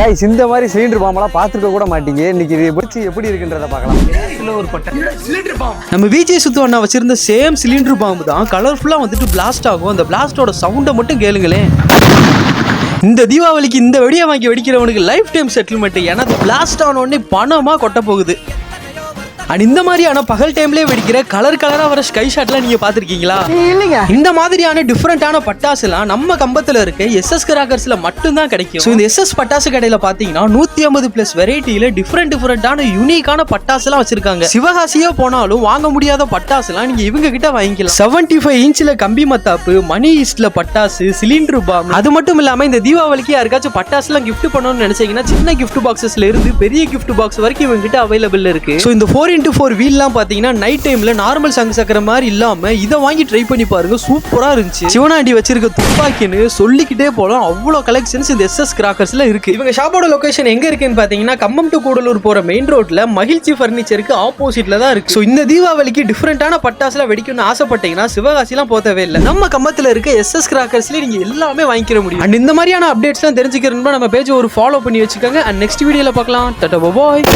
Guys இந்த மாதிரி cylinder பாம்பெல்லாம் பார்த்துருக்க கூட மாட்டீங்க. இன்னைக்கு இது எப்படி எப்படி இருக்குன்றத பார்க்கலாம். ஒரு பட்டை நம்ம விஜய் சுத்து அண்ணா வச்சிருந்த சேம் சிலிண்டர் பாம்பு தான். கலர்ஃபுல்லாக வந்துட்டு பிளாஸ்ட் ஆகும். அந்த பிளாஸ்டோட சவுண்டை மட்டும் கேளுங்களேன். இந்த தீபாவளிக்கு இந்த வெடியை வாங்கி வெடிக்கிறவனுக்கு லைஃப் டைம் செட்டில்மெண்ட் ஏன்னா அது பிளாஸ்ட் ஆன உடனே பணமா கொட்ட போகுது. அண்ட் இந்த மாதிரியான பகல் டைம்லேயே வெடிக்கிற கலர் கலராக வர ஸ்கை ஷாட்லாம் நீங்கள் பார்த்துருக்கீங்களா? இல்லைங்க. இந்த மாதிரியான டிஃப்ரெண்டான பட்டாசுலாம் நம்ம கம்பத்தில் இருக்க எஸ்எஸ் கிராக்கர்ஸ்ல மட்டும்தான் கிடைக்கும். ஸோ இந்த எஸ்எஸ் பட்டாசு கடையில் பார்த்தீங்கன்னா நூற்றி ஐம்பது ப்ளஸ் வெரைட்டியில் டிஃப்ரெண்ட் டிஃப்ரெண்டான யூனிக்கான பட்டாசுலாம் வச்சிருக்காங்க. சிவகாசியோ போனாலும் வாங்க முடியாத பட்டாசுலாம் நீங்கள் இவங்க கிட்ட வாங்கிக்கலாம். செவன்டி ஃபைவ் இன்ச்சில் கம்பி மத்தாப்பு மணி ஈஸ்ட்ல பட்டாசு சிலிண்டர் பாம் அது மட்டும் இல்லாமல் இந்த தீபாவளிக்கு யாருக்காச்சும் பட்டாசுலாம் gift பண்ணணும்னு நினைச்சீங்கன்னா சின்ன gift பாக்ஸஸ்ல இருந்து பெரிய gift பாக்ஸ் வரைக்கும் இவங்க கிட்ட அவைலபிள் இருக்கு. ஸோ இந்த ஃபோர் இன்ட்டு ஃபோர் வீல்லாம் பார்த்தீங்கன்னா நைட் டைமில் நார்மல் சங்கு சக்கர மாதிரி இல்லாமல் இதை வாங்கி ட்ரை பண்ணி பாருங்க சூப்பராக இருந்துச்சு. சிவனாண்டி வச்சிருக்க துப்பாக்கின்னு சொல்லிக்கிட்டே போகலாம் அவ்வளோ கலெக்ஷன்ஸ் இந்த எஸ்எஸ் கிராக்கர்ஸில் இருக்குது இவங்க ஷாப்போட லொக்கேஷன் எங்கே இருக்குன்னு பார்த்தீங்கன்னா கம்பம் டு கூடலூர் போகிற மெயின் ரோட்டில் மகிழ்ச்சி ஃபர்னிச்சருக்கு ஆப்போசிட்டில் தான் இருக்குது ஸோ இந்த தீபாவளிக்கு டிஃப்ரெண்ட்டான பட்டாசுலாம் வெடிக்கணும்னு ஆசைப்பட்டீங்கன்னா சிவகாசிலாம் போத்தவே இல்லை. நம்ம கம்பத்தில் இருக்க எஸ்எஸ் கிராக்கர்ஸ்லேயே நீங்கள் எல்லாமே வாங்கிக்கிற முடியும். அண்ட் இந்த மாதிரியான அப்டேட்ஸ்லாம் தெரிஞ்சுக்கிறோம்னா நம்ம பேஜ் ஒரு ஃபாலோ பண்ணி வச்சுக்கோங்க. அண்ட் நெக்ஸ்ட் வீடியோவில் பார்க்கலாம். டட்டா பாய்